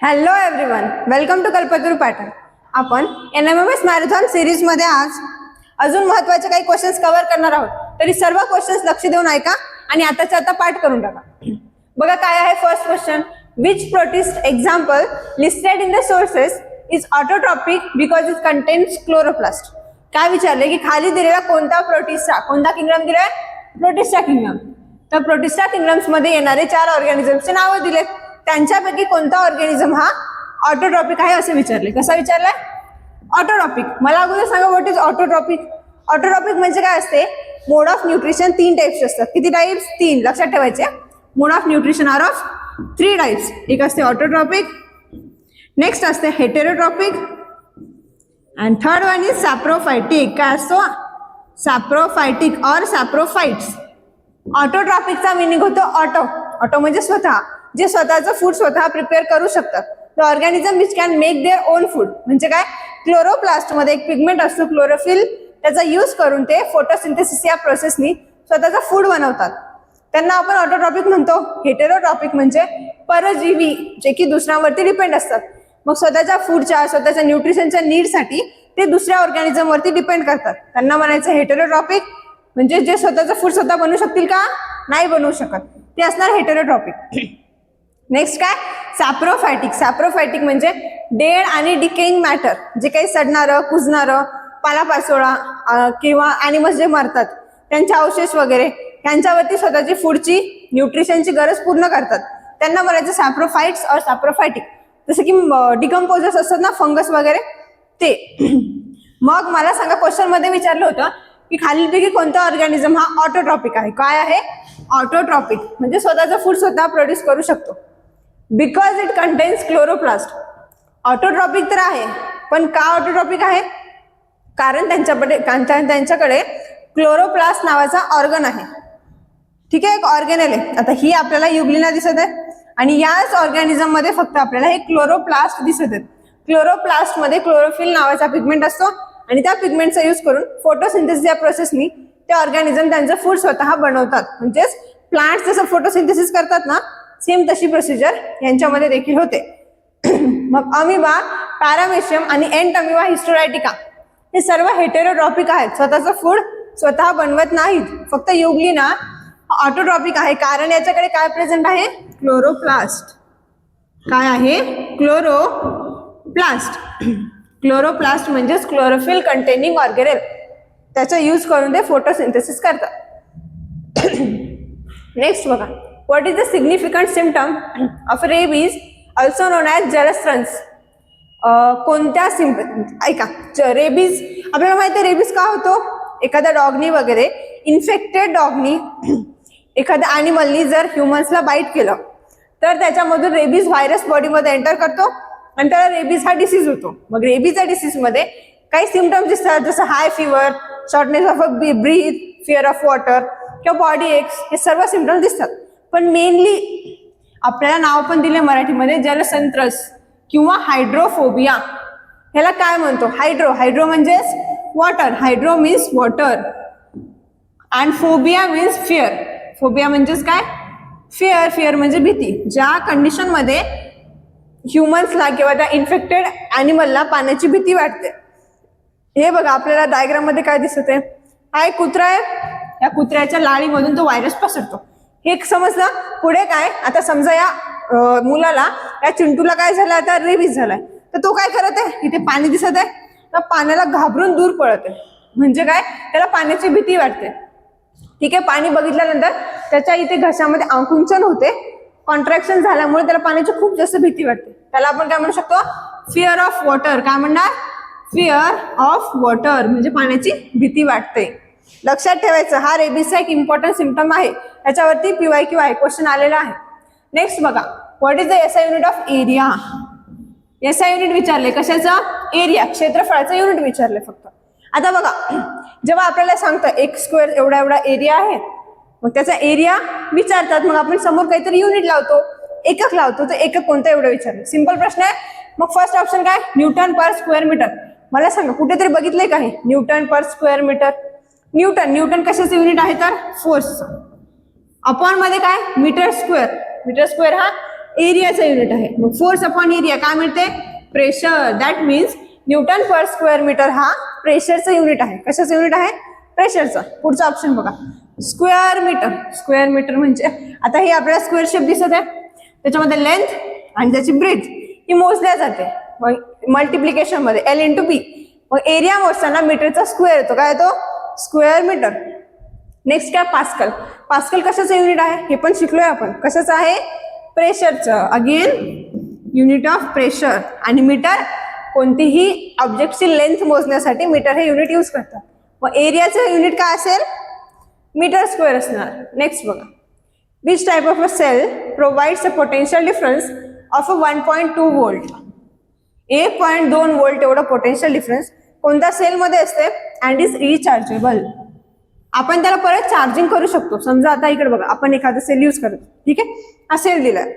Hello everyone welcome to Kalpataru pattern आपण N M M S marathon सिरीजमध्ये आज अजून महत्त्वाचे काही क्वेश्चन्स कव्हर करणार आहोत. तरी सर्व क्वेश्चन्स लक्ष देऊन ऐका आणि आताच्या आता पाठ करून टाका. बघा काय आहे first question which protist example listed in the sources is autotrophic because it contains chloroplast काय विचारले की खाली दिलेला कोणता प्रोटिस्टा कोणता किंगडम दिलाय? प्रोटिस्टा किंगडम तर प्रोटिस्टा किंगडम्समध्ये येणारे चार ऑर्गॅनिझमचे नावं दिलेत. त्यांच्यापैकी कोणता ऑर्गॅनिझम हा ऑटोट्रॉपिक आहे असे विचारले. कसा विचारलाय? ऑटोट्रॉपिक मला अगोदर सांगा व्हॉट इज ऑटोट्रॉपिक ऑटोट्रॉपिक म्हणजे काय असते? मोड ऑफ न्यूट्रिशन तीन टाईप्स असतात. किती टाईप्स तीन. लक्षात ठेवायचे. Mode of nutrition are of three types एक असते ऑटोट्रॉपिक नेक्स्ट असते heterotrophic and third one is saprophytic काय असतो? सॅप्रोफायटिक ऑर सॅप्रोफाइट्स ऑटोट्रॉपिकचा मिनिंग होतो ऑटो ऑटो म्हणजे स्वतः. जे स्वतःचं फूड स्वतः प्रिपेअर करू शकतात. The organism which can make their own food म्हणजे काय? क्लोरोप्लास्टमध्ये एक पिगमेंट असतो क्लोरोफिल त्याचा यूज करून ते फोटोसिंथेसिस या प्रोसेसनी स्वतःचं फूड बनवतात. त्यांना आपण ऑटोट्रॉपिक म्हणतो. हेटेरोट्रॉपिक म्हणजे परजीवी जे की दुसऱ्यांवरती डिपेंड असतात. मग स्वतःच्या फूडच्या स्वतःच्या न्यूट्रिशनच्या नीडसाठी ते दुसऱ्या ऑर्गॅनिझमवरती डिपेंड करतात. त्यांना म्हणायचं हेटेरोट्रॉपिक म्हणजे जे स्वतःचं फूड स्वतः बनवू शकतील का? नाही बनवू शकत. ते असणार हेटेरोट्रॉपिक नेक्स्ट काय? सॅप्रोफायटिक सॅप्रोफायटिक म्हणजे डेड आणि डिकेइंग मॅटर जे काही सडणारं कुजणारं पालापाचोळा किंवा ॲनिमल्स जे मरतात त्यांचे अवशेष वगैरे त्यांच्यावरती स्वतःची फूडची न्यूट्रिशनची गरज पूर्ण करतात. त्यांना म्हणायचं सॅप्रोफाईट्स और सॅप्रोफायटिक जसं की डिकम्पोजर्स असतात ना फंगस वगैरे ते. मग मला सांगा क्वेश्चनमध्ये विचारलं होतं की खालीलपैकी कोणता ऑर्गॅनिझम हा ऑटोट्रॉपिक आहे? काय आहे? ऑटोट्रॉपिक म्हणजे स्वतःचं फूड स्वतः प्रोड्यूस करू शकतो. Because it contains chloroplast autotrophic तर आहे पण का ऑटोट्रॉपिक आहे? कारण त्यांच्याकडे त्यांच्याकडे क्लोरोप्लास्ट नावाचा ऑर्गन आहे. ठीक आहे एक ऑर्गेनल आहे. आता ही आपल्याला युग्लिना दिसत आहे. आणि याच ऑर्गॅनिझममध्ये फक्त आपल्याला हे क्लोरोप्लास्ट दिसत आहेत. क्लोरोप्लास्टमध्ये क्लोरोफिल नावाचा पिगमेंट असतो आणि त्या पिगमेंटचा यूज करून फोटोसिंथेसिस या प्रोसेसनी ते ऑर्गॅनिझम त्यांचं फूड स्वतः बनवतात. म्हणजेच प्लांट्स जसं फोटोसिंथेसिस करतात ना सेम तशी प्रोसिजर यांच्यामध्ये देखील होते. मग अमिबा पॅरामेशियम आणि एंट अमिबा हिस्टोरायटिका हे सर्व हेटेरोट्रॉपिक आहेत. स्वतःचं फूड स्वतः बनवत नाहीत. फक्त युग्लिना ऑटोट्रॉपिक आहे. कारण याच्याकडे काय प्रेझेंट आहे? क्लोरोप्लास्ट काय आहे? क्लोरोप्लास्ट क्लोरोप्लास्ट म्हणजेच क्लोरोफिल कंटेनिंग ऑर्गेनेल त्याचा यूज करून ते फोटोसिंथेसिस करतात. नेक्स्ट बघा. What is the significant symptom of rabies also known as जलस्ट्रन्स कोणत्या सिम्प ऐका रेबीज आपल्याला माहिती आहे रेबीज का होतो? एखाद्या डॉगनी वगैरे इन्फेक्टेड डॉगनी एखाद्या ॲनिमलनी जर ह्युमन्सला बाईट केलं तर त्याच्यामधून रेबीज व्हायरस बॉडीमध्ये एंटर करतो आणि त्याला रेबीज हा डिसीज होतो. मग रेबीजच्या डिसीजमध्ये काही सिमटम्स दिसतात जसं high fever shortness of a breath fear of water किंवा बॉडी एक्स हे सर्व सिमटम्स दिसतात. पण मेनली आपल्याला नाव पण दिले मराठीमध्ये जलसंत्रस किंवा हायड्रोफोबिया ह्याला काय म्हणतो? हायड्रो हायड्रो म्हणजेच water hydro means water and phobia means fear phobia म्हणजेच काय? फिअर फिअर म्हणजे भीती. ज्या कंडिशनमध्ये ह्युमन्सला किंवा त्या इन्फेक्टेड ॲनिमलला पाण्याची भीती वाटते. हे बघा आपल्याला डायग्राममध्ये काय दिसत आहे हा एक कुत्रा आहे. या कुत्र्याच्या लाळीमधून तो व्हायरस पसरतो. हे एक समजलं? पुढे काय? आता समजा या मुलाला या चिंटूला काय झालं? आता रेबीज झालाय. तर तो काय करत आहे? इथे पाणी दिसत आहे. तर पाण्याला घाबरून दूर पळत आहे. म्हणजे काय? त्याला पाण्याची भीती वाटते. ठीक आहे? पाणी बघितल्यानंतर त्याच्या इथे घशामध्ये आकुंचन होते. कॉन्ट्रॅक्शन झाल्यामुळे त्याला पाण्याची खूप जास्त भीती वाटते. त्याला आपण काय म्हणू शकतो? फिअर ऑफ वॉटर काय म्हणणार? फिअर ऑफ वॉटर म्हणजे पाण्याची भीती वाटते. लक्षात ठेवायचं हा रेबीजचा एक इम्पॉर्टंट सिम्टम आहे त्याच्यावरती पीवाय क्यू आय क्वेश्चन आलेला आहे. नेक्स्ट बघा what is the S I unit of area S I unit विचारले कशाचं? एरिया क्षेत्रफळाचं युनिट विचारले फक्त. आता बघा जेव्हा आपल्याला सांगतं एक स्क्वेअर एवढा एवढा एरिया आहे मग त्याचा एरिया विचारतात. मग आपण समोर काहीतरी युनिट लावतो एकक लावतो तर एकक कोणतं एवढं विचारलं? सिंपल प्रश्न आहे. मग फर्स्ट ऑप्शन काय? न्यूटन पर स्क्वेअर मीटर मला सांगा कुठेतरी बघितलंय का हे? Newton per square metre newton newton कशाचं युनिट आहे तर? फोर्सचं. अपॉनमध्ये काय? Metre square. मीटर स्क्वेअर हा एरियाचं युनिट आहे. मग फोर्स अपॉन एरिया काय मिळते? Pressure. That means newton per square metre हा प्रेशरचं युनिट आहे. कशाचं युनिट आहे? प्रेशरचं. पुढचा ऑप्शन बघा. Square metre. स्क्वेअर मीटर म्हणजे आता हे आपल्याला स्क्वेअर शेप दिसत आहे. त्याच्यामध्ये लेंथ आणि त्याची ब्रेथ ही मोजल्या जाते. मग मल्टिप्लिकेशनमध्ये एल एल इंटू बी मग एरिया मोजताना मीटरचा स्क्वेअर येतो. काय येतो? Square metre. नेक्स्ट काय? पास्कल पास्कल कशाचं युनिट आहे? हे पण शिकलोय आपण. कशाचं आहे? प्रेशरचं अगेन युनिट ऑफ प्रेशर आणि मीटर कोणतीही ऑब्जेक्टची लेंथ मोजण्यासाठी मीटर हे युनिट यूज करतात. मग एरियाचं युनिट काय असेल? मीटर स्क्वेअर असणार. नेक्स्ट बघा. Which type of a cell provides a potential difference of a one point two volt एक पॉईंट दोन वोल्ट एवढं पोटेन्शियल डिफरन्स कोणत्या सेलमध्ये असते? अँड इज रिचार्जेबल आपण त्याला परत चार्जिंग करू शकतो. समजा आता इकडे बघा आपण एखादा सेल यूज करतो ठीक आहे? हा सेल दिलाय.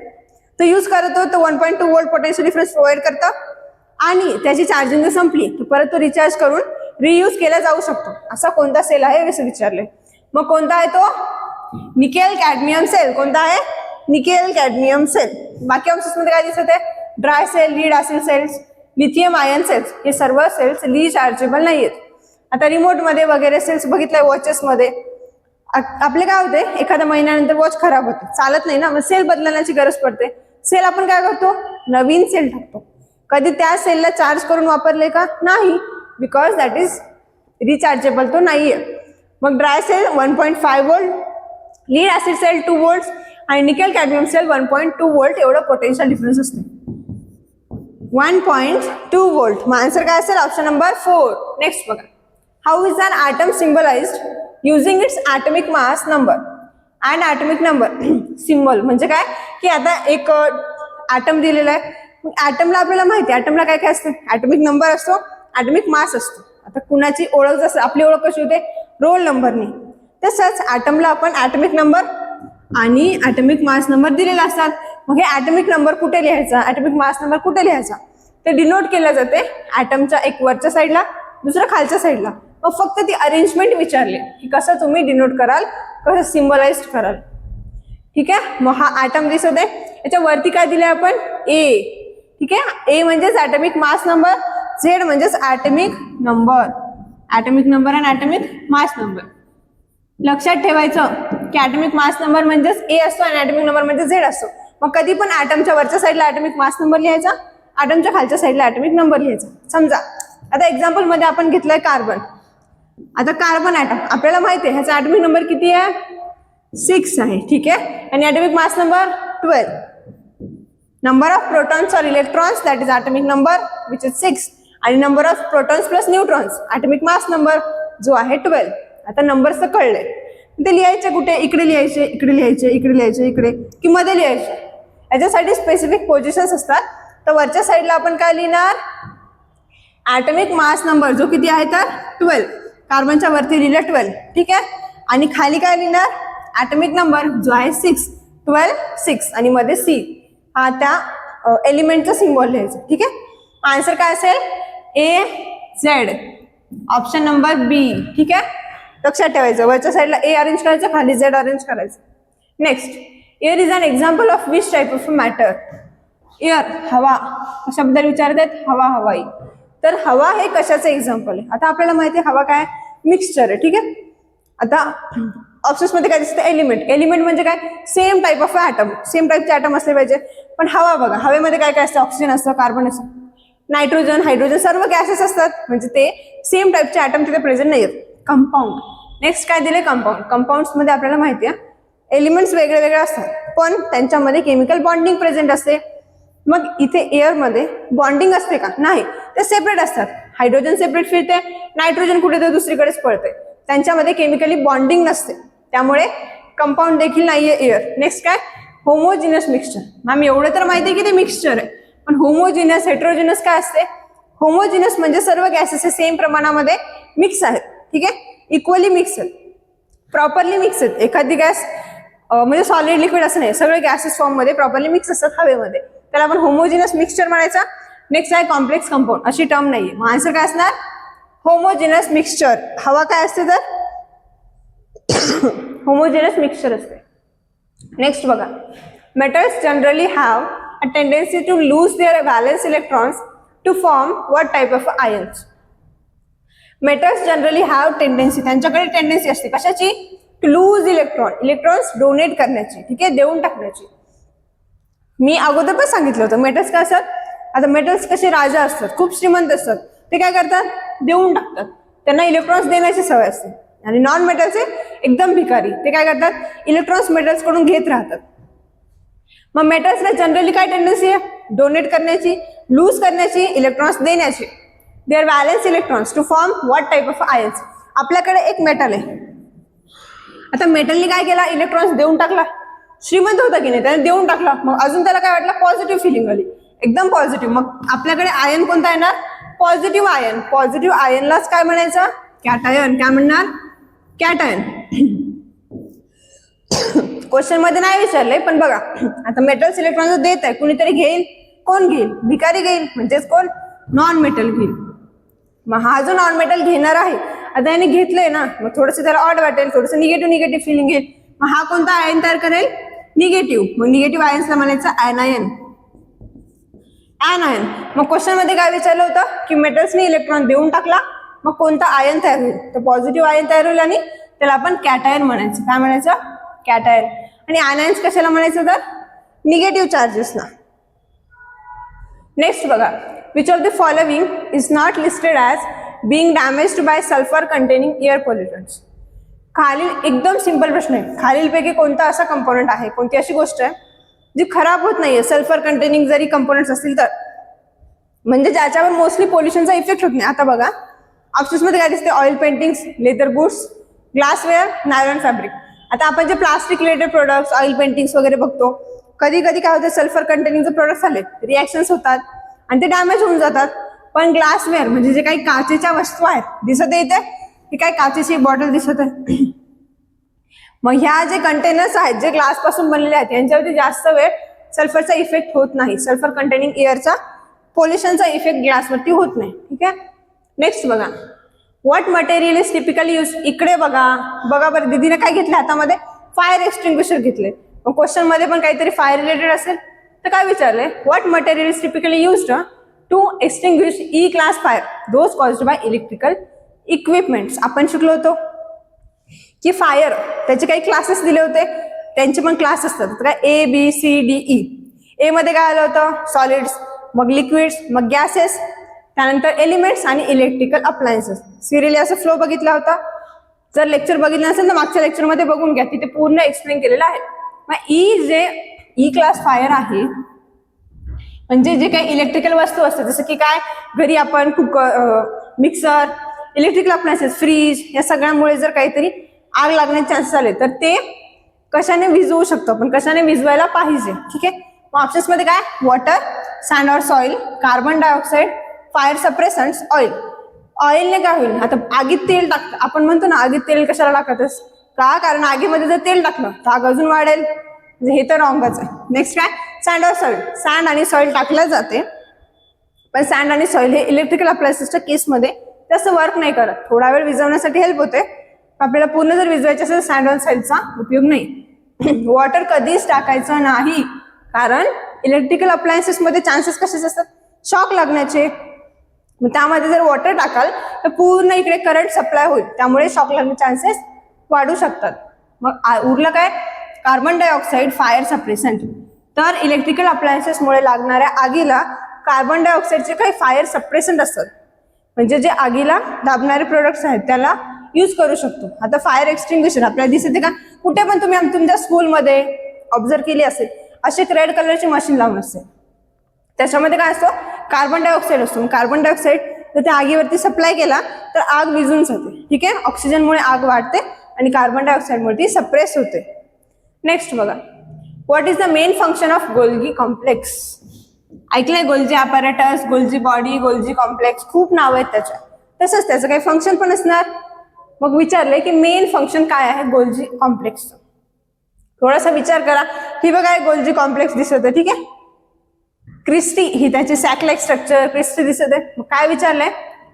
तो यूज करतो तर one point two volt potential difference provide करतं. आणि त्याची चार्जिंग जर संपली तर परत तो रिचार्ज करून रियूज केला जाऊ शकतो. असा कोणता सेल आहे? असं विचारले मग कोणता आहे तो? निकेल कॅडमियम सेल कोणता आहे? निकेल कॅडमियम सेल बाकी ऑप्शन्समध्ये काय दिसत आहे? ड्राय सेल लीड असेल सेल्स लिथियम आयन सेल्स हे सर्व सेल्स रिचार्जेबल नाही आहेत आता रिमोटमध्ये वगैरे सेल्स बघितलंय वॉचेस मध्ये. आपले काय होते? एखाद्या महिन्यानंतर वॉच खराब होते. चालत नाही ना. मग सेल बदलण्याची गरज पडते. सेल आपण काय करतो? नवीन सेल टाकतो. कधी त्या सेलला चार्ज करून वापरले का? नाही. बिकॉज दॅट इज रिचार्जेबल तो नाहीये. मग dry cell one point five volt lead acid cell two volt आणि nickel cadmium cell one point two volt एवढं पोटेन्शियल डिफरन्स असते. वन पॉईंट टू वोल्ट मग आन्सर काय असेल? ऑप्शन नंबर फोर नेक्स्ट बघा. How is an atom symbolised using its atomic mass number and atomic number symbol म्हणजे काय? की आता एक ॲटम दिलेला आहे. ॲटमला आपल्याला माहिती आहे ॲटमला काय काय असतं? ॲटमिक नंबर असतो ॲटमिक मास असतो. आता कुणाची ओळख जसं आपली ओळख कशी होते? रोल नंबरनी तसंच ॲटमला आपण ॲटमिक नंबर आणि ॲटमिक मास नंबर दिलेला असतात. मग हे ॲटमिक नंबर कुठे लिहायचा? ॲटमिक मास नंबर कुठे लिहायचा? ते डिनोट केलं जाते ॲटमच्या एक वरच्या साईडला दुसरं खालच्या साईडला मग फक्त ती अरेंजमेंट विचारली की कसं तुम्ही डिनोट कराल कसं सिम्बलाइज कराल. ठीक आहे? मग हा ॲटम दिसत आहे. याच्या वरती काय दिले आपण? ए ठीक आहे? ए म्हणजेच ॲटमिक मास नंबर झेड म्हणजेच ॲटमिक नंबर ॲटमिक नंबर आणि ॲटमिक मास नंबर लक्षात ठेवायचं की ॲटमिक मास नंबर म्हणजेच ए असतो आणि ॲटमिक नंबर म्हणजे झेड असतो. मग कधी पण ॲटमच्या वरच्या साईडला ॲटमिक मास नंबर लिहायचा. ॲटमच्या खालच्या साईडला ॲटमिक नंबर लिहायचा. समजा. आता एक्झाम्पलमध्ये आपण घेतलंय कार्बन आता कार्बन ॲटम आपल्याला माहिती आहे ह्याचा ॲटमिक नंबर किती आहे? सिक्स आहे. ठीक आहे? आणि atomic mass number twelve number of protons or electrons that is atomic number which is six आणि number of protons plus neutrons atomic mass number जो आहे ट्वेल्व आता नंबर्स तर कळले. ते लिहायचे कुठे? इकडे लिहायचे इकडे लिहायचे इकडे लिहायचे इकडे. की मध्ये लिहायचे. याच्यासाठी स्पेसिफिक पोझिशन्स असतात. तर वरच्या साईडला आपण काय लिहिणार? ॲटमिक मास नंबर जो किती आहे तर? ट्वेल्व कार्बनच्या वरती लिहिलं ट्वेल्व ठीक आहे? आणि खाली काय लिहिणार? ॲटमिक नंबर जो आहे सिक्स ट्वेल्व सिक्स आणि मध्ये सी हा त्या एलिमेंटचा सिम्बॉल लिहायचा. ठीक आहे? आन्सर काय असेल? A Z option number B ठीक आहे? लक्षात ठेवायचं. वरच्या साईडला ए अरेंज करायचं खाली झेड अरेंज करायचं. Next air is an example of which type of matter air हवा. कशाबद्दल विचारत आहेत हवा हवाई. तर हवा हे कशाचं एक्झाम्पल आहे? आता आपल्याला माहिती आहे हवा काय? मिक्सचर आहे ठीक आहे? आता ऑप्शन्समध्ये काय दिसतं एलिमेंट एलिमेंट म्हणजे काय? Same type of atom same टाईपचे ॲटम असले पाहिजे. पण हवा बघा हवेमध्ये काय काय असतं? ऑक्सिजन असतं कार्बन असतं. नायट्रोजन हायड्रोजन सर्व गॅसेस असतात. म्हणजे ते सेम टाईपचे ॲटम तिथे प्रेझेंट नाही आहेत कंपाऊंड नेक्स्ट काय दिले कंपाऊंड कंपाऊंड्समध्ये आपल्याला माहिती आहे. एलिमेंट्स वेगळे वेगळे असतात. पण त्यांच्यामध्ये केमिकल बॉन्डिंग प्रेझेंट असते. मग इथे एअरमध्ये बॉन्डिंग असते का? नाही. ते सेपरेट असतात. हायड्रोजन सेपरेट फिरते नायट्रोजन कुठे तर दुसरीकडेच पळते. त्यांच्यामध्ये केमिकली बॉन्डिंग नसते. त्यामुळे कंपाऊंड देखील नाहीये एअर नेक्स्ट काय? होमोजिनस मिक्सचर मॅम एवढं तर माहिती आहे की ते मिक्सचर आहे. पण होमोजिनस हेट्रोजिनस काय असते? होमोजिनस म्हणजे सर्व गॅसेस हे सेम प्रमाणामध्ये मिक्स आहेत. ठीक आहे? इक्वली मिक्स आहेत. प्रॉपरली मिक्स आहेत. एखादी गॅस म्हणजे सॉलिड लिक्विड असं नाही. सगळे गॅसेस फॉर्ममध्ये प्रॉपरली मिक्स असतात हवेमध्ये. त्याला आपण होमोजिनस मिक्सचर म्हणायचं. नेक्स्ट आहे कॉम्प्लेक्स कंपाऊंड अशी टर्म नाहीये. मग आन्सर काय असणार? होमोजिनस मिक्सचर हवा काय असते तर? होमोजिनस मिक्सचर असते. नेक्स्ट बघा. Metals generally have a tendency to lose their valence electrons to form what type of ions metals generally have tendency त्यांच्याकडे टेंडन्सी असते. कशाची? लूज इलेक्ट्रॉन इलेक्ट्रॉन्स डोनेट करण्याची. ठीक आहे? देऊन टाकण्याची. मी अगोदर पण सांगितलं होतं मेटल्स काय असतात? आता मेटल्स कसे राजा असतात खूप श्रीमंत असतात ते काय करतात? देऊन टाकतात. त्यांना इलेक्ट्रॉन्स देण्याची सवय असते. आणि नॉन मेटलचे एकदम भिकारी. ते काय करतात? इलेक्ट्रॉन्स मेटल्सकडून घेत राहतात. मग मेटल्सला जनरली काय टेंडन्सी आहे? डोनेट करण्याची लूज करण्याची इलेक्ट्रॉन्स देण्याची. They are valence electrons to form what type of ions आपल्याकडे एक मेटल आहे. आता मेटलने काय केला? इलेक्ट्रॉन्स देऊन टाकला. श्रीमंत होता की नाही त्याने देऊन टाकला. मग अजून त्याला काय वाटलं? पॉझिटिव्ह फिलिंग आली. एकदम पॉझिटिव्ह मग आपल्याकडे आयन कोणता येणार? पॉझिटिव्ह आयन पॉझिटिव्ह आयनलाच काय म्हणायचं? कॅटायन काय म्हणणार? कॅटायन क्वेश्चनमध्ये नाही विचारले पण बघा. आता मेटल्स इलेक्ट्रॉन देत आहे कुणीतरी घेईल? कोण घेईल? भिकारी घेईल. म्हणजेच कोण? नॉन मेटल घेईल. मग हा जो नॉन मेटल घेणार आहे आता याने घेतलंय ना मग थोडंसं त्याला ऑड वाटेल थोडंसं निगेटिव्ह निगेटिव्ह फिलिंग येईल. मग हा कोणता आयन तयार करेल? निगेटिव्ह. मग निगेटिव्ह आयन्सला म्हणायचं आयनायन आयनायन मग क्वेश्चनमध्ये काय विचारलं होतं? की मेटल्सने इलेक्ट्रॉन देऊन टाकला. मग कोणता आयन तयार होईल? तर पॉझिटिव्ह आयन तयार होईल आणि त्याला आपण कॅटायन म्हणायचं. काय म्हणायचं? कॅटायन आणि आयनायन्स कशाला म्हणायचं तर? निगेटिव्ह चार्जेसला नेक्स्ट बघा. Which of the following is not listed as being damaged by sulphur containing air pollutants खालील एकदम सिंपल प्रश्न आहे. खालीलपैकी कोणता असा कंपोनंट आहे? कोणती अशी गोष्ट आहे जी खराब होत नाहीये? सल्फर कंटेनिंग जरी कंपोनंट्स असतील तर. म्हणजे ज्याच्यावर मोस्टली पोल्युशनचा इफेक्ट होत नाही. आता बघा. ऑप्शन्समध्ये काय दिसते oil paintings leather goods glassware nylon fabric आता आपण जे plastic related products oil paintings वगैरे बघतो कधी कधी काय होते? सल्फर कंटेनिंगचे प्रोडक्ट्स आले. रिॲक्शन्स होतात. आणि ते डॅमेज होऊन जातात. पण ग्लासवेअर म्हणजे जे काही काचेच्या वस्तू आहेत दिसत येते ही काय काचेची बॉटल दिसत आहे? मग ह्या जे कंटेनर्स आहेत जे ग्लासपासून बनलेले आहेत यांच्यावरती जास्त वेळ सल्फरचा इफेक्ट होत नाही. सल्फर कंटेनिंग एअरचा पोल्युशनचा इफेक्ट ग्लासवरती होत नाही. ठीक आहे? नेक्स्ट बघा. What material is typically use इकडे बघा. बघा बरं दिदीने काय घेतलं हातामध्ये? फायर एक्स्टिंग्विशर घेतले. मग क्वेश्चनमध्ये पण काहीतरी फायर रिलेटेड असेल तर काय विचारले? What material is typically used to extinguish E class fire those caused by electrical equipments आपण शिकलो होतो की फायर त्याचे काही क्लासेस दिले होते. त्यांचे पण क्लास असतात. तर काय? A B C D E A मध्ये काय आलं होतं? सॉलिड्स मग लिक्विड्स मग गॅसेस त्यानंतर एलिमेंट्स आणि इलेक्ट्रिकल अप्लायन्सेस सिरियली असं फ्लो बघितला होता. जर लेक्चर बघितलं नसेल तर मागच्या लेक्चरमध्ये बघून घ्या. तिथे पूर्ण एक्सप्लेन केलेलं आहे. मग ई जे ई क्लास फायर आहे म्हणजे जे काही इलेक्ट्रिकल वस्तू असतात जसं की काय? घरी आपण cooker mixer electrical appliances fridge या सगळ्यामुळे जर काहीतरी आग लागण्याचे चान्सेस आले तर ते कशाने विजवू शकतो आपण? कशाने विजवायला पाहिजे? ठीक आहे? मग ऑप्शन्समध्ये काय? Water sand or soil carbon dioxide fire suppressants oil ऑइलने काय होईल? आता आगीत तेल टाक आपण म्हणतो ना आगीत तेल कशाला टाकतच का? कारण आगीमध्ये जर तेल टाकलं तर आग अजून वाढेल. म्हणजे हे तर रॉंगच आहे. नेक्स्ट काय? सँड ऑर सॉइल सँड आणि सॉइल टाकलं जाते. पण सँड आणि सॉइल हे इलेक्ट्रिकल अप्लायन्सेसच्या केसमध्ये तसं वर्क नाही करत. थोडा वेळ विझवण्यासाठी हेल्प होते. आपल्याला पूर्ण जर विजवायचे असेल सँड ऑन साईडचा उपयोग नाही. वॉटर कधीच टाकायचं नाही. कारण इलेक्ट्रिकल अप्लायन्सेसमध्ये चान्सेस कसेच असतात? शॉक लागण्याचे. मग त्यामध्ये जर वॉटर टाकाल तर पूर्ण इकडे करंट सप्लाय होईल. त्यामुळे शॉक लागण्याचे चान्सेस वाढू शकतात. मग उरलं काय? कार्बन डायऑक्साईड फायर सप्रेसंट तर इलेक्ट्रिकल अप्लायन्सेसमुळे लागणाऱ्या आगीला कार्बन डायऑक्साईडचे काही फायर सप्रेसंट असतात. म्हणजे जे आगीला दाबणारे प्रोडक्ट्स आहेत त्याला यूज करू शकतो. आता फायर एक्स्टिंग्विशर आपल्याला दिसते का? कुठे पण तुम्ही तुमच्या स्कूलमध्ये ऑब्झर्व केली असेल असे रेड कलरची मशीन लावून असते त्याच्यामध्ये काय असतो? कार्बन डायऑक्साईड असतो. कार्बन डायऑक्साईड जर त्या आगीवरती सप्लाय केला तर आग विजून जाते. ठीक आहे? ऑक्सिजनमुळे आग वाढते आणि कार्बन डायऑक्साईडमुळे ती सप्रेस होते. नेक्स्ट बघा. What is the main function of Golgi complex ऐकलंय Golgi apparatus Golgi body Golgi complex खूप नाव आहेत त्याच्या तसंच त्याचं काही फंक्शन पण असणार. मग विचारले की मेन फंक्शन काय आहे गोलजी कॉम्प्लेक्सचं थोडासा विचार करा. ही बघा एक कॉम्प्लेक्स दिसत आहे ठीक आहे? क्रिस्टी ही त्याची सॅकलाइक स्ट्रक्चर क्रिस्टी दिसत आहे मग काय विचारलंय?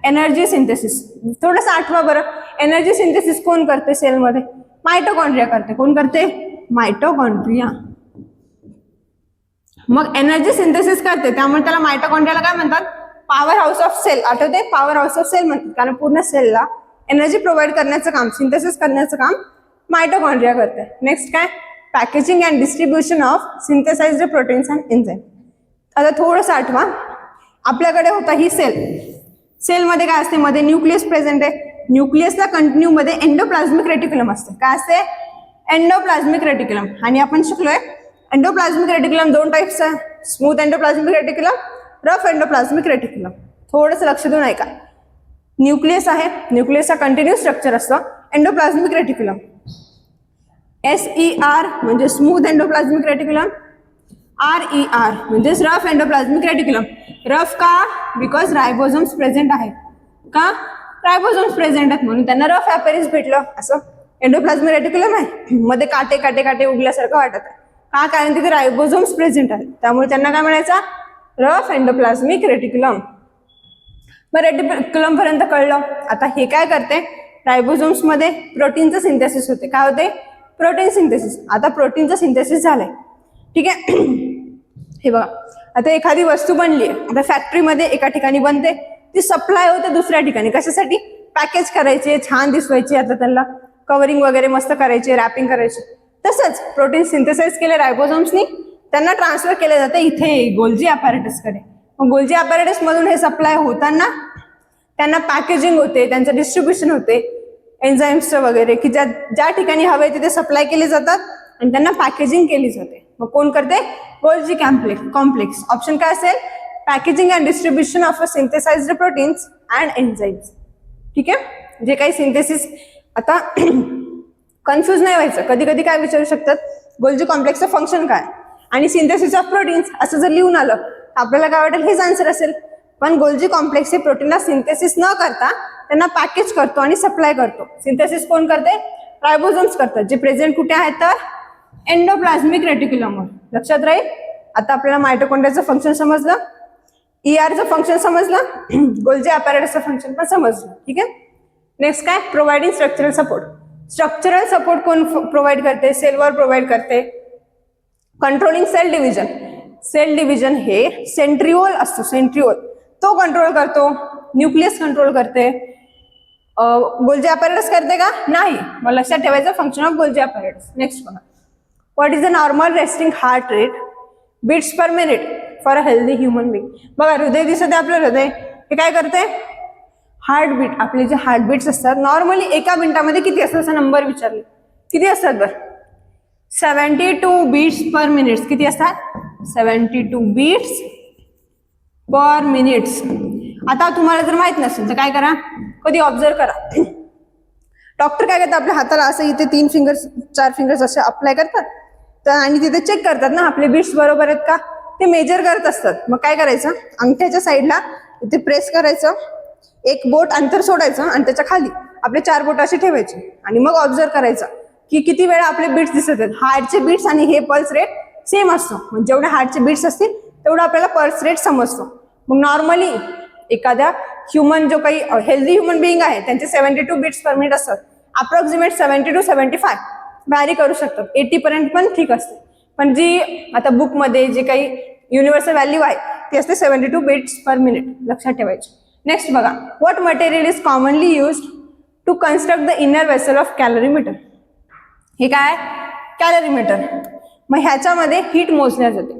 एनर्जी सिंथेसिस थोडंसं आठवा बरं. एनर्जी सिंथेसिस कोण करते सेलमध्ये मायटोकॉन्ड्रिया करते. कोण करते? मायटोकॉन्ड्रिया मग एनर्जी सिंथेसिस करते. त्यामुळे त्याला मायटोकॉन्ड्रियाला काय म्हणतात? पॉवर हाऊस ऑफ सेल आठवते पॉवर हाऊस ऑफ सेल म्हणतात. कारण पूर्ण सेलला एनर्जी प्रोव्हाइड करण्याचं काम सिंथेसिस करण्याचं काम मायटोकॉन्ड्रिया करते. नेक्स्ट काय? Packaging and distribution of synthesized proteins and enzyme आता थोडंसं आठवा. आपल्याकडे होता ही सेल सेलमध्ये काय असते? मध्ये न्यूक्लियस प्रेझेंट आहे. न्यूक्लियसला कंटिन्यू मध्ये एंडोप्लाझमिक रेटिक्युलम असते. काय असते? एंडोप्लाझमिक रेटिक्युलम आणि आपण शिकलोय एंडोप्लाझमिक रेटिक्युलम दोन टाईप्सचा smooth endoplasmic reticulum rough endoplasmic reticulum थोडंसं लक्ष देऊन ऐका. न्यूक्लियस आहे. न्यूक्लियसचा कंटिन्यू स्ट्रक्चर असतं. Endoplasmic reticulum S E R म्हणजे smooth endoplasmic reticulum R E R म्हणजेच रफ एंडोप्लाझमिक रेटिक्युलम रफ का? बिकॉज रायबोझोम्स प्रेझेंट आहे. का? रायबोझोम्स प्रेझेंट आहेत म्हणून त्यांना रफ ॲपेरिस भेटलं. असं एंडोप्लाझमिक रेटिक्युलम आहे. मध्ये काटे काटे काटे उगल्यासारखं वाटत आहे. का कारण तिथे रायबोझोम्स प्रेझेंट आहेत. त्यामुळे त्यांना काय म्हणायचं? Rough endoplasmic reticulum. मग रेटिक्युलम पर्यंत कळलं. आता हे काय करते? रायबोझोम्समध्ये प्रोटीनचं सिंथेसिस होते. काय होते? Protein synthesis. आता प्रोटीनचं सिंथेसिस झालंय. ठीक आहे? हे बघा. आता एखादी वस्तू बनली आहे आता फॅक्टरीमध्ये एका ठिकाणी बनते. ती सप्लाय होते दुसऱ्या ठिकाणी. कशासाठी? पॅकेज करायचे छान दिसवायचे आता त्यांना. कवरिंग वगैरे मस्त करायचे रॅपिंग करायचे. तसंच प्रोटीन सिंथेसाइज केले रायबोझोम्सनी त्यांना ट्रान्सफर केले जाते इथे गोल्जी अपॅरेटसकडे मग गोल्जी अपॅरेटसमधून हे सप्लाय होताना त्यांना पॅकेजिंग होते त्यांचं डिस्ट्रीब्युशन होते एन्झाईम्सचं वगैरे की ज्या ज्या ठिकाणी हवे तिथे सप्लाय केले जातात आणि त्यांना पॅकेजिंग केली जाते. मग कोण करते? गोल्जी कॅम्प्लेक्स कॉम्प्लेक्स ऑप्शन काय असेल? Packaging and distribution of a synthesize proteins and enzymes ठीक आहे? जे काही सिंथेसिस आता कन्फ्युज नाही व्हायचं. कधी कधी काय विचारू शकतात? गोल्जी कॉम्प्लेक्सचं फंक्शन काय? आणि सिंथेसिस ऑफ प्रोटीन्स असं जर लिहून आलं तर आपल्याला काय वाटेल? हेच आन्सर असेल. पण गोल्जी कॉम्प्लेक्स हे प्रोटीनला सिंथेसिस न करता त्यांना पॅकेज करतो आणि सप्लाय करतो. सिंथेसिस कोण करते? रायबोझोम्स करतात. जे प्रेझेंट कुठे आहेत तर एंडोप्लाझमिक रेटिक्युलमवर लक्षात राहील? आता आपल्याला मायटोकोंड्याचं फंक्शन समजलं. ई आरचं फंक्शन समजलं. गोल्जी अपॅरेटसचं फंक्शन पण समजलं. ठीक आहे? नेक्स्ट काय? Providing structural support structural support कोण प्रोव्हाइड करते? सेलवर प्रोव्हाइड करते. Controlling cell division cell division हे सेंट्रिओल असतो सेंट्रिओल तो कंट्रोल करतो. न्यूक्लियस कंट्रोल करते. गोल्जे अपॅरेटस करते का? नाही. मग लक्षात ठेवायचं function of Golgi apparatus next बघा. What is the normal resting heart rate beats per minute for a healthy human being बघा हृदय दिसत आहे आपलं हृदय. हे काय करते? हार्टबीट आपले जे हार्टबीट्स असतात नॉर्मली एका मिनिटामध्ये किती असतात? असा नंबर विचारले. किती असतात बरं? Seventy two beats per minutes किती असतात? Seventy two beats per minutes आता तुम्हाला जर माहीत नसेल तर काय करा? कधी ऑब्झर्व करा. डॉक्टर काय करतात? आपल्या हाताला असं इथे तीन फिंगर्स चार फिंगर्स असे अप्लाय करतात. तर आणि तिथे चेक करतात ना आपले बीट्स बरोबर आहेत का? ते मेजर करत असतात. मग काय करायचं? अंगठ्याच्या साईडला इथे प्रेस करायचं. एक बोट अंतर सोडायचं आणि त्याच्याखाली आपले चार बोट असे ठेवायचे. आणि मग ऑब्झर्व करायचं की किती वेळा आपले बीट्स दिसत आहेत. हार्टचे बीट्स आणि हे पल्स रेट सेम असतो. म्हणजे जेवढे हार्टचे बीट्स असतील तेवढं आपल्याला पल्स रेट समजतो. मग नॉर्मली एखाद्या ह्युमन जो काही हेल्दी ह्युमन बिईंग आहे त्यांचे seventy two beats per minute असतात. Approximate seventy two seventy five vary करू शकतात. एटीपर्यंत पण ठीक असते. पण जी आता बुकमध्ये जे काही युनिव्हर्सल व्हॅल्यू आहे ती असते seventy two beats per minute लक्षात ठेवायची. नेक्स्ट बघा what material is commonly used to construct the inner vessel of calorimeter हे काय कॅलरीमीटर मग ह्याच्यामध्ये हीट मोजल्या जाते.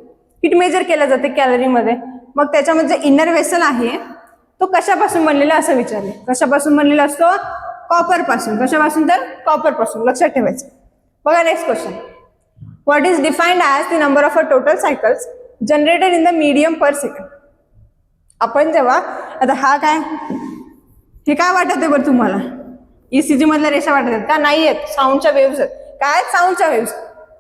हीट मेजर केल्या जाते कॅलरीमध्ये मग त्याच्यामध्ये जे इनर वेसल आहे तो कशापासून बनलेला असं विचारले. कशापासून बनलेला असतो? कॉपरपासून कशापासून तर? कॉपरपासून लक्षात ठेवायचं. बघा next question what is defined as the number of a total cycles generated in the medium per second आपण जेव्हा आता हा काय? हे काय वाटत आहे बरं तुम्हाला? ईसीजी मधल्या रेषा वाटत आहेत का? नाही आहेत. साऊंडच्या वेव्स आहेत. काय साऊंडच्या वेव्स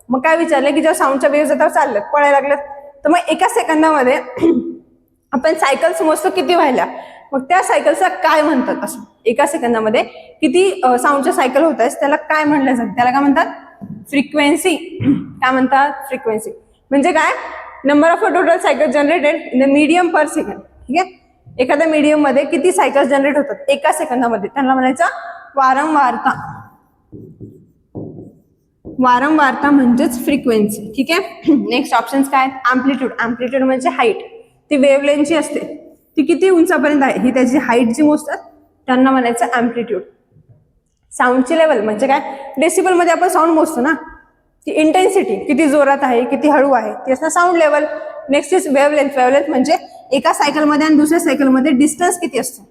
मग काय विचारलं की जेव्हा साऊंडच्या वेव्स आता चालल्यात पळायला लागल्यात. तर मग एका सेकंदामध्ये आपण सायकल्स मोजतो किती व्हायला? मग त्या सायकलचा काय म्हणतात? असं. एका सेकंदामध्ये किती साऊंडच्या सायकल होत आहेत त्याला काय म्हणलं जातं? त्याला काय म्हणतात? फ्रिक्वेन्सी काय म्हणतात? फ्रिक्वेन्सी म्हणजे काय? Number of a total cycle generated in the medium per second ठीक आहे? एखाद्या मीडियममध्ये किती सायकल्स जनरेट होतात? एका सेकंदामध्ये त्यांना म्हणायचं वारंवारता. वारंवारता म्हणजेच फ्रिक्वेन्सी ठीक आहे? नेक्स्ट ऑप्शन्स काय आहेत? अँप्लिट्यूड अँप्लिट्यूड म्हणजे हाईट ती वेवलेनची असते ती किती उंचापर्यंत आहे? ही त्याची हाईट जी मोजतात त्यांना म्हणायचं अँप्लिट्यूड साऊंडची लेवल म्हणजे काय? डेसिबलमध्ये आपण साऊंड मोजतो ना? ती इंटेन्सिटी किती जोरात आहे किती हळू आहे ती असणार sound level next is wavelength wavelength म्हणजे एका सायकलमध्ये आणि दुसऱ्या सायकलमध्ये डिस्टन्स किती असतो?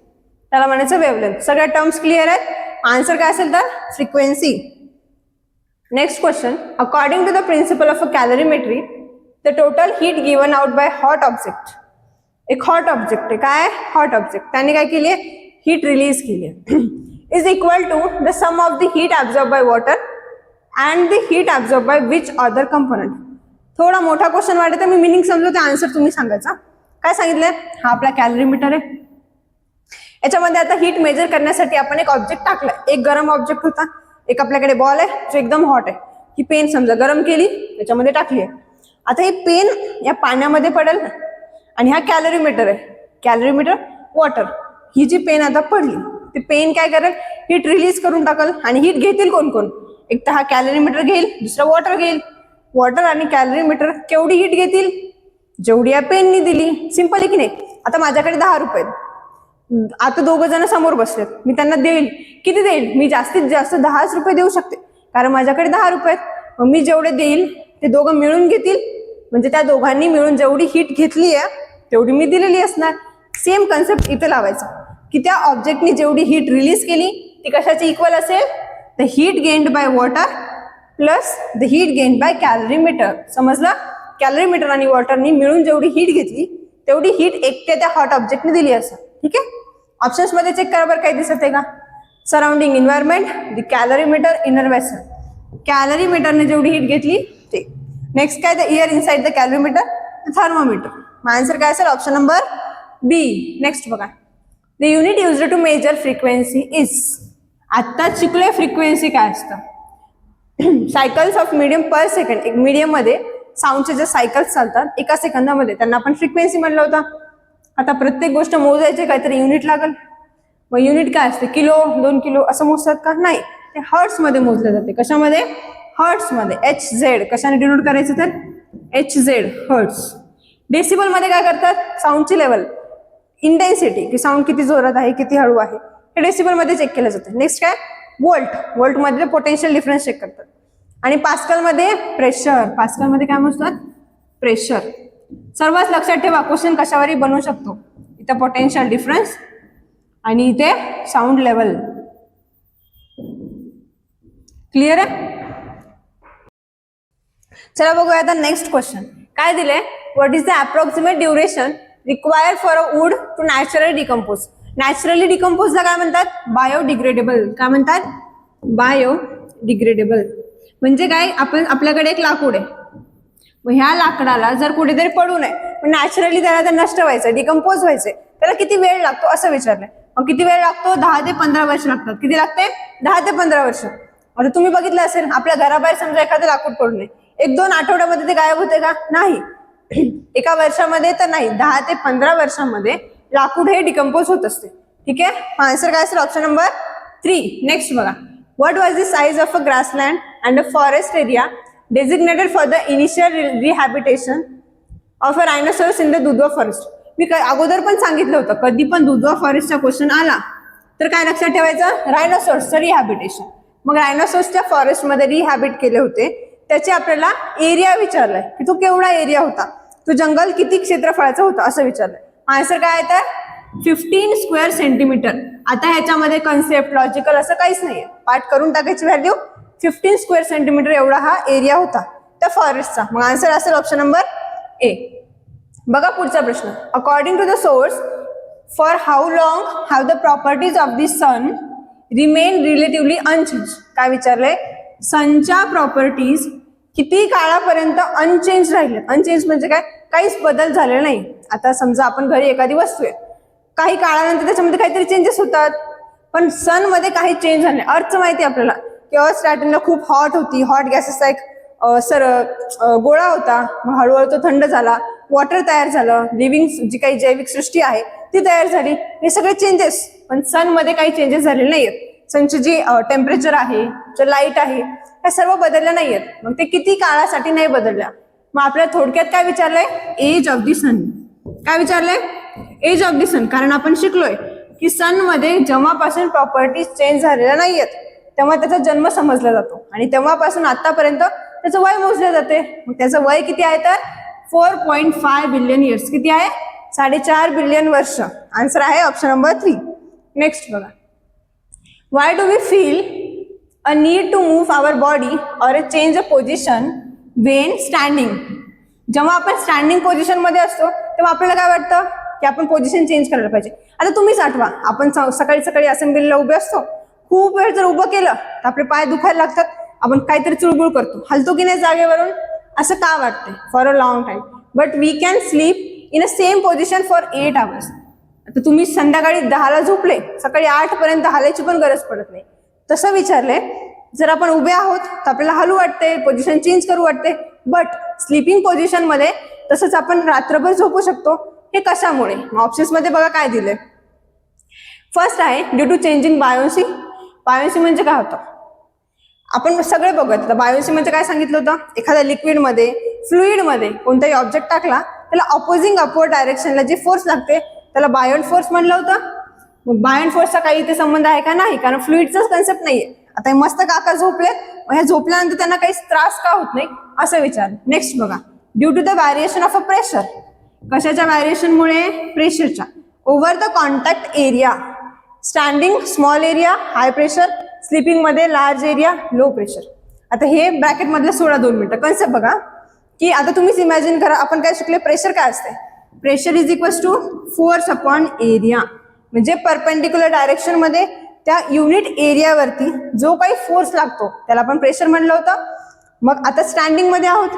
त्याला म्हणायचं वेवलेंथ सगळ्या टर्म्स क्लिअर आहेत? आन्सर काय असेल तर frequency next question according to the principle of a calorimetry the total heat given out by hot object एक हॉट ऑब्जेक्ट आहे. काय? हॉट ऑब्जेक्ट त्याने काय केली आहे? हीट रिलीज केली आहे. Is equal to the sum of the heat absorb by water and the heat absorb by which other component थोडा मोठा क्वेश्चन वाटत तर मी मिनिंग समजलो ते आन्सर तुम्ही सांगायचा. काय सांगितलंय? हा आपला कॅलरी मीटर आहे. याच्यामध्ये आता हीट मेजर करण्यासाठी आपण एक ऑब्जेक्ट टाकलाय एक गरम ऑब्जेक्ट होता. एक आपल्याकडे बॉल आहे जो एकदम हॉट आहे. ही पेन समजा गरम केली त्याच्यामध्ये टाकली आहे. आता ही पेन या पाण्यामध्ये पडेल आणि हा कॅलरीमीटर आहे. कॅलरीमीटर वॉटर ही जी पेन आता पडली ती पेन काय करेल? हीट रिलीज करून टाकल. आणि हीट घेतील कोण कोण एक तर हा कॅलरीमीटर घेईल दुसरा वॉटर घेईल. वॉटर आणि कॅलरी मीटर केवढी हीट घेतील? जेवढी या पेननी दिली. सिंपल आहे की नाही? आता माझ्याकडे दहा रुपये आहेत. आता दोघं जण समोर बसलेत. मी त्यांना देईल. किती देईल? मी जास्तीत जास्त दहाच रुपये देऊ शकते. कारण माझ्याकडे दहा रुपये आहेत. मग मी जेवढे देईल ते दोघं मिळून घेतील. म्हणजे त्या दोघांनी मिळून जेवढी हीट घेतली आहे तेवढी मी दिलेली असणार. सेम कन्सेप्ट इथं लावायचा. की त्या ऑब्जेक्टनी जेवढी हीट रिलीज केली ती कशाची इक्वल असेल? तर heat gained by water plus the heat gain by calorimeter समजलं? कॅलरीमीटर आणि वॉटरनी मिळून जेवढी हीट घेतली तेवढी हीट एकट्या त्या हॉट ऑब्जेक्टने दिली असं. ठीक आहे? ऑप्शन्समध्ये चेक करा बरं काय दिसत आहे का surrounding environment the calorimeter inner vessel कॅलरीमीटरने जेवढी हीट घेतली ते. नेक्स्ट काय the air inside the calorimeter the thermometer मग आन्सर काय असेल? ऑप्शन नंबर बी नेक्स्ट बघा. The unit use to measure frequency is आत्ताच शिकलोय फ्रिक्वेन्सी काय असतं? Cycles of medium per second एक मीडियममध्ये साऊंडचे जे सायकल्स चालतात एका सेकंदामध्ये त्यांना आपण फ्रिक्वेन्सी म्हणलं होतं. आता प्रत्येक गोष्ट मोजायचे काहीतरी युनिट लागल. मग युनिट काय असते? किलो दोन किलो असं मोजतात का? नाही. ते हर्ट्समध्ये मोजले जाते. कशामध्ये? हर्ट्समध्ये एच झेड कशाने डिनोट करायचं तर? एच झेड हर्ट्स डेसिबलमध्ये काय करतात? साऊंडची लेवल इंटेन्सिटी की साऊंड किती जोरात आहे किती हळू आहे. हे डेसिबलमध्ये चेक केलं जातं. नेक्स्ट काय? वोल्ट वोल्टमध्ये पोटेन्शियल डिफरन्स चेक करतात. आणि पास्कलमध्ये प्रेशर पास्कलमध्ये काय मोजतात? प्रेशर सर्वच लक्षात ठेवा क्वेश्चन कशावरही बनवू शकतो. इथं पोटेन्शियल डिफरन्स आणि इथे साऊंड लेवल क्लिअर आहे? चला बघूया आता नेक्स्ट क्वेश्चन काय दिलंय? What is the approximate duration required for a wood to naturally decompose naturally डिकम्पोजला काय म्हणतात? बायोडिग्रेडेबल काय म्हणतात? बायोडिग्रेडेबल म्हणजे काय? आपण आपल्याकडे एक लाकूड आहे. मग ह्या लाकडाला जर कुठेतरी पडू नये पण नॅचरली त्याला तर नष्ट व्हायचं डिकम्पोज व्हायचंय. त्याला किती वेळ लागतो असं विचारलंय. मग किती वेळ लागतो? दहा ते पंधरा वर्ष लागतात. किती लागते? दहा ते पंधरा वर्ष. आता तुम्ही बघितलं असेल आपल्या घराबाहेर समजा एखादं लाकूड पडू नये. एक दोन आठवड्यामध्ये ते गायब होते का? नाही. एका वर्षामध्ये तर नाही. दहा ते पंधरा वर्षामध्ये लाकूड हे डिकम्पोज होत असते. ठीक आहे? आन्सर काय असेल? ऑप्शन नंबर थ्री नेक्स्ट बघा. What was the size of a grassland and a forest area designated for the initial rehabilitation of a rhinoceros in the Dudhwa forest मी अगोदर पण सांगितलं होतं. कधी पण दुधवा फॉरेस्टचा क्वेश्चन आला तर काय लक्षात ठेवायचं? रायनोसोर्सचं रिहॅबिटेशन मग रायनोसोर्सच्या फॉरेस्टमध्ये रिहॅबिट केले होते. त्याचे आपल्याला एरिया विचारलाय. की तो केवढा एरिया होता? तो जंगल किती क्षेत्रफळाचा होता? असं विचारलंय. आन्सर काय आहे तर? फिफ्टीन स्क्वेअर सेंटीमीटर आता ह्याच्यामध्ये कन्सेप्ट लॉजिकल असं काहीच नाहीये. पाठ करून टाकायची व्हॅल्यू फिफ्टीन स्क्वेअर सेंटीमीटर एवढा हा एरिया होता. त्या फॉरेस्टचा मग आन्सर असेल ऑप्शन नंबर ए बघा पुढचा प्रश्न. According to the source for how long have the properties of the sun remain relatively unchanged काय विचारलंय सनच्या प्रॉपर्टीज किती काळापर्यंत अनचेंज राहिले? अनचेंज म्हणजे काय? काहीच बदल झालेला नाही. आता समजा आपण घरी एखादी वस्तू आहे काही काळानंतर त्याच्यामध्ये काहीतरी चेंजेस होतात. पण सनमध्ये काही चेंज झाले अर्थ माहिती आहे आपल्याला? की अर्थ स्टार्टिंगला खूप हॉट होती. हॉट गॅसेसचा एक सर गोळा होता. मग हळूहळू तो थंड झाला. वॉटर तयार झालं. लिव्हिंग जी काही जैविक सृष्टी आहे ती तयार झाली. हे सगळे चेंजेस पण सनमध्ये काही चेंजेस झालेले नाही आहेत सनची जी टेम्परेचर आहे जे लाइट आहे त्या सर्व बदलल्या नाहीयेत. मग ते किती काळासाठी नाही बदलल्या? मग आपल्याला थोडक्यात काय विचारलंय? एज ऑफ दी सन काय विचारलंय? एज ऑफ दी सन कारण आपण शिकलोय की सनमध्ये जेव्हापासून प्रॉपर्टीज चेंज झालेल्या नाहीयेत तेव्हा त्याचा जन्म समजला जातो. आणि तेव्हापासून आतापर्यंत त्याचं वय मोजले जाते. मग त्याचं वय किती आहे तर? Four point five billion years किती आहे? साडेचार बिलियन वर्ष. आन्सर आहे ऑप्शन नंबर थ्री नेक्स्ट बघा. Why do we feel a need to move our body or a change a position when standing जेव्हा आपण स्टँडिंग पोझिशनमध्ये असतो तेव्हा आपल्याला काय वाटतं? की आपण पोझिशन चेंज करायला पाहिजे. आता तुम्हीच आठवा. आपण सकाळी सकाळी असेंब्लीला उभे असतो. खूप वेळ जर उभं केलं तर आपले पाय दुखायला लागतात. आपण काहीतरी चुळबुळ करतो. हलतो की नाही जागेवरून? असं का वाटते for a long time but we can sleep in a same position for eight hours आता तुम्ही संध्याकाळी दहाला झोपले. सकाळी आठ पर्यंत हालायची पण गरज पडत नाही. तसं विचारलंय जर आपण उभे आहोत तर आपल्याला हलू वाटते पोझिशन चेंज करू वाटते बट स्लीपिंग पोझिशनमध्ये तसंच आपण रात्रभर झोपू शकतो. हे कशामुळे? ऑप्शन्समध्ये बघा काय दिले फर्स्ट आहे due to changing buoyancy buoyancy म्हणजे काय होतं? आपण सगळे बघत आता बायोन्सी म्हणजे काय सांगितलं होतं? एखाद्या लिक्विडमध्ये फ्लुईडमध्ये कोणताही ऑब्जेक्ट टाकला त्याला अपोजिंग अपवर्ड डायरेक्शनला जे फोर्स लागते त्याला बायोन फोर्स म्हणलं होतं. मग बायोन फोर्सचा काही इथे संबंध आहे का? नाही. कारण फ्लुईडचाच कन्सेप्ट आहे आता हे मस्त काका झोपलेत. मग ह्या झोपल्यानंतर त्यांना काही त्रास का होत नाही? असं विचार. नेक्स्ट बघा. Due to the variation of a pressure कशाच्या व्हॅरिएशनमुळे प्रेशरच्या over the contact area standing small area high pressure स्लिपिंगमध्ये large area low pressure आता हे ब्रॅकेटमधलं सोळा दोन मिनटं. कन्सेप्ट बघा. की आता तुम्हीच इमॅजिन करा आपण काय शिकले प्रेशर काय असते pressure is equals to force upon area म्हणजे परपेंडिक्युलर डायरेक्शनमध्ये त्या युनिट एरियावरती जो काही फोर्स लागतो त्याला आपण प्रेशर म्हणलं होतं. मग आता स्टँडिंगमध्ये आहोत.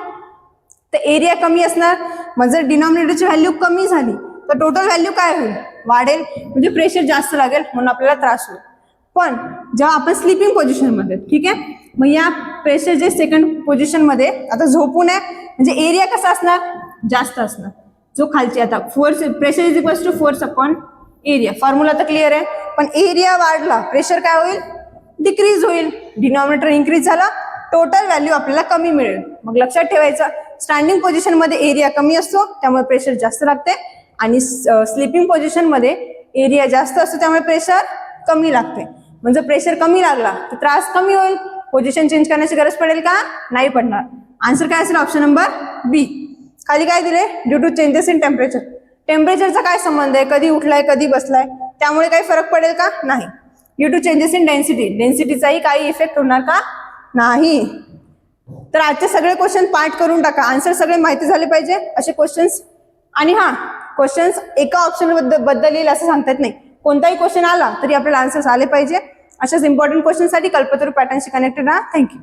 तर एरिया कमी असणार. मग जर डिनॉमिनेटरची व्हॅल्यू कमी झाली तर टोटल व्हॅल्यू काय होईल? वाढेल. म्हणजे प्रेशर जास्त लागेल म्हणून आपल्याला त्रास होईल. पण जेव्हा आपण स्लिपिंग पोझिशनमध्ये ठीक आहे? मग या प्रेशर जे सेकंड पोझिशनमध्ये आता झोपून आहे म्हणजे एरिया कसा असणार? जास्त असणार. जो खालची आता force pressure is equals to force upon area formula तर क्लिअर आहे पण एरिया वाढला. प्रेशर काय होईल? डिक्रीज होईल. डिनॉमिनेटर इन्क्रीज झाला. टोटल व्हॅल्यू आपल्याला कमी मिळेल. मग लक्षात ठेवायचं स्टँडिंग पोझिशनमध्ये एरिया कमी असतो त्यामुळे प्रेशर जास्त लागते. आणि स्लिपिंग पोझिशनमध्ये एरिया जास्त असतो त्यामुळे प्रेशर कमी लागते. म्हणजे प्रेशर कमी लागला तर त्रास कमी होईल. पोझिशन चेंज करण्याची गरज पडेल का? नाही पडणार. आन्सर काय असेल? ऑप्शन नंबर बी खाली काय दिले? Due to changes in temperature टेम्परेचरचा काय संबंध आहे? कधी उठलाय कधी बसलाय? त्यामुळे काही फरक पडेल का? नाही. Due to changes in density डेन्सिटीचाही काही इफेक्ट होणार का? नाही. तर आजचे सगळे क्वेश्चन पाठ करून टाका. आन्सर सगळे माहिती झाले पाहिजे? असे क्वेश्चन्स आणि हा क्वेश्चन्स एका ऑप्शनबद्दल बद्दल येईल असं सांगता येत नाही. कोणताही क्वेश्चन आला तरी आपल्याला आन्सर्स आले पाहिजे. अशाच इम्पॉर्टंट क्वेश्चनसाठी कल्पतरू पॅटर्नशी कनेक्टेड राहा. Thank you